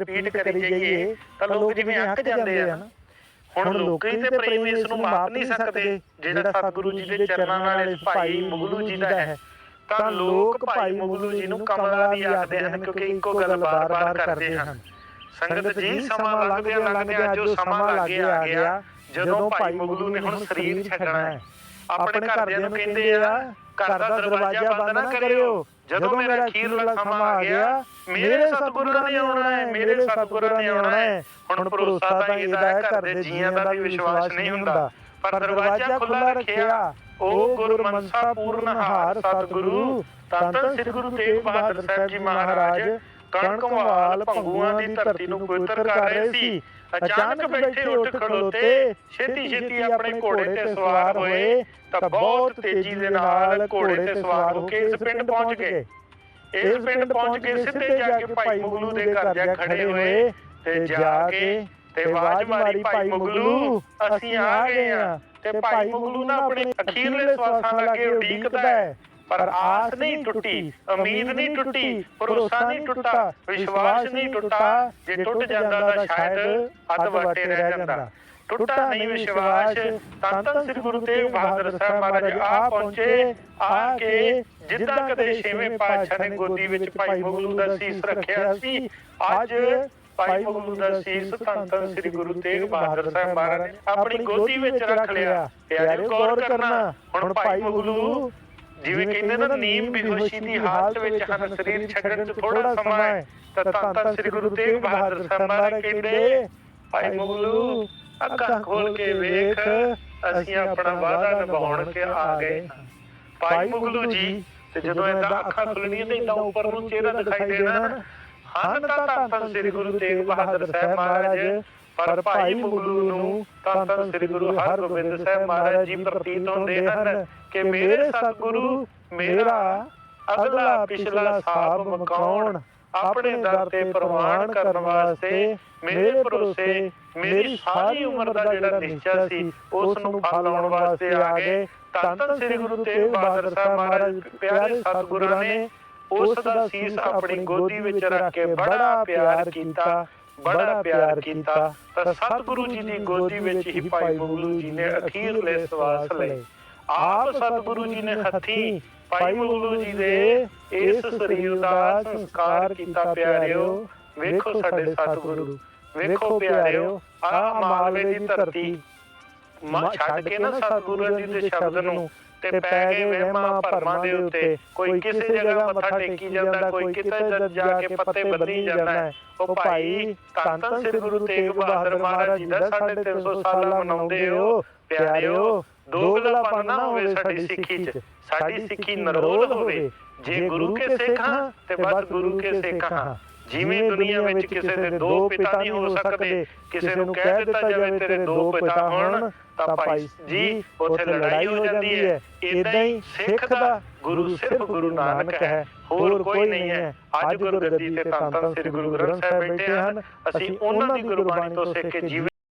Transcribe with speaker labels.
Speaker 1: Repeat ਕਰੀ ਜਾਈਏ ਤਾਂ ਲੋਕ ਜਿਵੇਂ ਅੱਕ ਜਾਂਦੇ ਆ ਹੁਣ ਲੋਕੀ ਤੇ ਪ੍ਰੇਮ ਇਸ ਨੂੰ ਮਾਪ ਨਹੀਂ ਸਕਦੇ ਜਿਹੜਾ ਸਤਿਗੁਰੂ ਜੀ ਦੇ ਚਰਨਾਂ ਨਾਲ ਇਸ ਭਾਈ ਮੁਗਲੂ ਜੀ ਦਾ ਹੈ ਤਾਂ ਲੋਕ ਭਾਈ ਮੁਗਲੂ ਜੀ ਨੂੰ ਕਮਲਾ ਵੀ ਆਖਦੇ ਹਨ ਕਿਉਂਕਿ ਇੱਕੋ ਗੱਲ ਬਾਰ-ਬਾਰ ਕਰਦੇ ਹਨ। ਸੰਗਤ ਜੀ ਸਮਾਂ ਲੰਘਦਿਆਂ ਲੰਘਦਿਆਂ ਜੋ ਸਮਾਂ ਲਾਗੇ ਆ ਗਿਆ ਜਦੋਂ ਭਾਈ ਮੁਗਲੂ ਨੇ ਹੁਣ ਸਰੀਰ ਛੱਡਣਾ ਹੈ। ਆਪਣੇ ਘਰਦਿਆਂ ਨੂੰ ਕਹਿੰਦੇ ਆ ਘਰ ਦਾ ਦਰਵਾਜ਼ਾ ਬੰਦ ਨਾ ਕਰਿਓ ਜਦੋਂ ਮੇਰਾ ਅਖੀਰਲਾ ਸਮਾਂ ਆ ਗਿਆ ਮੇਰੇ ਸਤਿਗੁਰਾਂ ਨੇ ਆਉਣਾ ਹੈ ਮੇਰੇ ਸਤਿਗੁਰਾਂ ਨੇ ਆਉਣਾ ਹੈ। ਹੁਣ ਭਰੋਸਾ ਤਾਂ ਇਹਦਾ ਹੈ ਘਰ ਦੇ ਜੀਆਂ ਦਾ ਵੀ ਵਿਸ਼ਵਾਸ ਨਹੀਂ ਹੁੰਦਾ। ਪਰ ਦਰਵਾਜ਼ਾ ਖੁੱਲਾ ਰੱਖਿਆ ਉਹ ਗੁਰ ਮਨਸਾ ਪੂਰਨਹਾਰ ਸਤਿਗੁਰੂ ਧੰਨ ਧੰਨ ਸ੍ਰੀ ਗੁਰੂ ਤੇਗ ਬਹਾਦਰ ਸਾਹਿਬ ਜੀ ਮਹਾਰਾਜ ਕਣਕਵਾਲ ਭੰਗੂਆਂ ਦੀ ਧਰਤੀ ਨੂੰ ਪਵਿੱਤਰ ਕਰ ਰਹੇ ਸੀ। ਅਚਾਨਕ ਬੈਠੇ ਉੱਠ ਖੜੋਤੇ ਛੇਤੀ ਛੇਤੀ ਆਪਣੇ ਘੋੜੇ ਤੇ ਸਵਾਰ ਹੋਏ ਤਾਂ ਬਹੁਤ ਤੇਜ਼ੀ ਦੇ ਨਾਲ ਘੋੜੇ ਤੇ ਸਵਾਰ ਹੋ ਕੇ ਇਸ ਪਿੰਡ ਪਹੁੰਚ ਗਏ। ਇਸ ਪਿੰਡ ਪਹੁੰਚ ਕੇ ਸਿੱਧੇ ਜਾ ਕੇ ਭਾਈ ਮੁਗਲੂ ਦੇ ਘਰ ਜਾ ਖੜੇ ਹੋਏ ਤੇ ਜਾ ਕੇ ਤੇ ਆਵਾਜ਼ ਮਾਰੀ ਭਾਈ ਮੁਗਲੂ ਅਸੀਂ ਆ ਗਏ ਆ। ਤੇ ਭਾਈ ਮੁਗਲੂ ਨਾ ਆਪਣੇ ਅਖੀਰਲੇ ਸਵਾਸਾਂ ਲਾਗੇ ਉਡੀਕਦਾ ਹੈ। ਪਰ ਆਸ ਨਹੀਂ ਟੁੱਟੀ ਉਮੀਦ ਨਹੀਂ ਟੁੱਟੀ ਭਰੋਸਾ ਨਹੀਂ ਟੁੱਟਾ ਵਿਸ਼ਵਾਸ ਨਹੀਂ ਟੁੱਟਾ ਜੇ ਟੁੱਟ ਜਾਂਦਾ ਤਾਂ ਸ਼ਾਇਦ ਅੱਧ ਵਾਟੇ ਰਹਿ ਜਾਂਦਾ। ਟੁੱਟਾ ਨਹੀਂ ਵਿਸ਼ਵਾਸ ਤਾਂ ਤਾਂ ਸ੍ਰੀ ਗੁਰੂ ਤੇਗ ਬਹਾਦਰ ਸਾਹਿਬ ਮਹਾਰਾਜ ਆ ਪਹੁੰਚੇ ਆ ਕੇ ਜਿੱਦਾਂ ਕਦੇ ਛੇਵੇਂ ਪਾਤਸ਼ਾਹ ਨੇ ਗੋਦੀ ਵਿੱਚ ਭਾਈ ਮੁਗਲੂ ਦਾ ਸੀਸ ਰੱਖਿਆ ਸੀ। ਅੱਜ ਭਾਈ ਮੁਗਲੂ ਦਾ ਸੀਸ ਧੰਨ ਧੰਨ ਸ੍ਰੀ ਗੁਰੂ ਤੇਗ ਬਹਾਦਰ ਸਾਹਿਬ ਮਹਾਰਾਜ ਨੇ ਆਪਣੀ ਗੋਦੀ ਵਿੱਚ ਰੱਖ ਲਿਆ। ਪਿਆਰੇ ਗੌਰ ਕਰਨਾ ਹੁਣ ਭਾਈ ਮੁਗਲੂ ਜਿਵੇਂ ਕਹਿੰਦੇ ਨਾ ਨੀਮ ਬੇਹੋਸ਼ੀ ਦੀ ਹਾਲਤ ਵਿੱਚ ਹਨ ਸਰੀਰ ਛੱਡਣ ਚ ਥੋੜਾ ਸਮਾਂ ਹੈ। ਤਾਂ ਧੰਨ ਧੰਨ ਸ੍ਰੀ ਗੁਰੂ ਤੇਗ ਬਹਾਦਰ ਸਾਹਿਬ ਮਹਾਰਾਜ ਕਹਿੰਦੇ ਭਾਈ ਮੁਗਲੂ ਅੱਖਾਂ ਖੋਲ ਕੇ ਵੇਖ ਅਸੀਂ ਆਪਣਾ ਵਾਅਦਾ ਨਿਭਾਉਣ ਕੇ ਆ ਗਏ। ਭਾਈ ਮੁਗਲੂ ਜੀ ਤੇ ਜਦੋਂ ਇਹਦਾ ਅੱਖਾਂ ਖੁੱਲਣੀਆਂ ਤੇ ਇੰਨਾ ਉੱਪਰ ਨੂੰ ਚਿਹਰਾ ਦਿਖਾਈ ਦੇਣਾ ਨਾ। ਹਨ ਤਾਂ ਧੰਨ ਧੰਨ ਸ੍ਰੀ ਗੁਰੂ ਤੇਗ ਬਹਾਦਰ ਸਾਹਿਬ ਮਹਾਰਾਜ ਪਰ ਭਾਈ ਮੁਗਲੂ ਨੂੰ ਧੰਨ ਧੰਨ ਸ੍ਰੀ ਗੁਰੂ ਹਰਗੋਬਿੰਦ ਸਾਹਿਬ ਮਹਾਰਾਜ ਜੀ ਪ੍ਰਤੀਤ ਹੁੰਦੇ ਹਨ ਕਿ ਮੇਰੇ ਸਤਿਗੁਰੂ ਮੇਰਾ ਅਗਲਾ ਪਿਛਲਾ ਸਾਬ ਮਕਾਉਣ ਆਪਣੇ ਦਰ ਤੇ ਪ੍ਰਵਾਨ ਕਰਨ ਵਾਸਤੇ ਮੇਰੇ ਭਰੋਸੇ ਮੇਰੀ ਸਾਰੀ ਉਮਰ ਦਾ ਜਿਹੜਾ ਨਿਸ਼ਚਾ ਸੀ ਉਸ ਨੂੰ ਫਲ ਲਾਉਣ ਵਾਸਤੇ ਆ ਗਏ। ਧੰਨ ਧੰਨ ਸ੍ਰੀ ਗੁਰੂ ਤੇਗ ਬਹਾਦਰ ਸਾਹਿਬ ਮਹਾਰਾਜ ਪਿਆਰੇ ਸਤਿਗੁਰਾਂ ਨੇ ਉਸ ਦਾ ਸੀਸ ਆਪਣੀ ਗੋਦੀ ਵਿੱਚ ਰੱਖ ਕੇ ਬੜਾ ਪਿਆਰ ਕੀਤਾ ਬੜਾ ਪਿਆਰ ਕੀਤਾ ਤਾਂ ਸਤਿਗੁਰੂ ਜੀ ਦੀ ਗੋਦੀ ਵਿੱਚ ਹੀ ਭਾਈ ਮੁਗਲੂ ਜੀ ਨੇ ਅਖੀਰਲੇ ਸਵਾਸ ਲਏ। ਆਪ ਸਤਿਗੁਰੂ ਜੀ ਨੇ ਹੱਥੀਂ ਭਾਈ ਮੁਗਲੂ ਜੀ ਦੇ ਇਸ ਸਰੀਰ ਦਾ ਸੰਸਕਾਰ ਕੀਤਾ ਪਿਆਰਿਓ ਵੇਖੋ ਸਾਡੇ ਸਤਿਗੁਰੂ। ਵੇਖੋ ਪਿਆਰਿਓ ਆ ਮਾਲਵੇ ਦੀ ਧਰਤੀ। ਮਾ ਛੱਡ ਕੇ ਨਾ ਸਤਿਗੁਰੂ ਜੀ ਦੇ ਸ਼ਬਦ ਨੂੰ। ਤੇ ਪੈ ਗਏ ਵਹਿਮਾਂ ਭਰਮਾਂ ਦੇ ਉੱਤੇ। ਕੋਈ ਕਿਸੇ ਜਗ੍ਹਾ ਮੱਥਾ ਟੇਕੀ ਜਾਂਦਾ ਕੋਈ ਕਿਤੇ ਜਾ ਕੇ ਪੱਤੇ ਬੰਨੀ ਜਾਂਦਾ ਉਹ ਭਾਈ ਧੰਨ ਧੰਨ ਸ੍ਰੀ ਗੁਰੂ ਤੇਗ ਬਹਾਦਰ ਮਹਾਰਾਜ ਜੀ ਦਾ 350 ਸਾਲਾ ਮਨਾਉਂਦੇ ਹੋ। ਪਿਆਰਿਓ ਦੋਗਲਾਪਨ ਨਾ ਹੋਵੇ ਸਾਡੀ ਸਿੱਖੀ 'ਚ। ਸਾਡੀ ਸਿੱਖੀ ਨਰੋਲ ਹੋਵੇ। ਜੇ ਗੁਰੂ ਕੇ ਸਿੱਖ ਤੇ ਬਸ ਗੁਰੂ ਕੇ ਸਿੱਖ। ਜਿਵੇਂ ਦੁਨੀਆ ਵਿੱਚ ਕਿਸੇ ਦੇ ਦੋ ਪਿਤਾ ਨਹੀਂ ਹੋ ਸਕਦੇ ਕਿਸੇ ਨੂੰ ਕਹਿ ਦਿੱਤਾ ਜਾਵੇ ਤੇਰੇ ਦੋ ਪਿਤਾ ਹੋਣ ਤਾਂ ਭਾਈ ਜੀ ਉੱਥੇ ਲੜਾਈ ਹੋ ਜਾਂਦੀ ਹੈ। ਇਦਾਂ ਹੀ ਸਿੱਖ ਦਾ ਗੁਰੂ ਸਿਰਫ ਗੁਰੂ ਨਾਨਕ ਹੈ। ਹੋਰ ਕੋਈ ਨਹੀਂ ਹੈ। ਅੱਜ ਗੁਰਗੱਦੀ ਤੇ ਧੰਨ ਧੰਨ ਸ੍ਰੀ ਗੁਰੂ ਗ੍ਰੰਥ ਸਾਹਿਬ ਬੈਠੇ ਹਨ। ਅਸੀਂ ਉਹਨਾਂ ਦੀ ਗੁਰਬਾਣੀ ਤੋਂ ਸਿੱਖ ਕੇ ਜੀਵੇ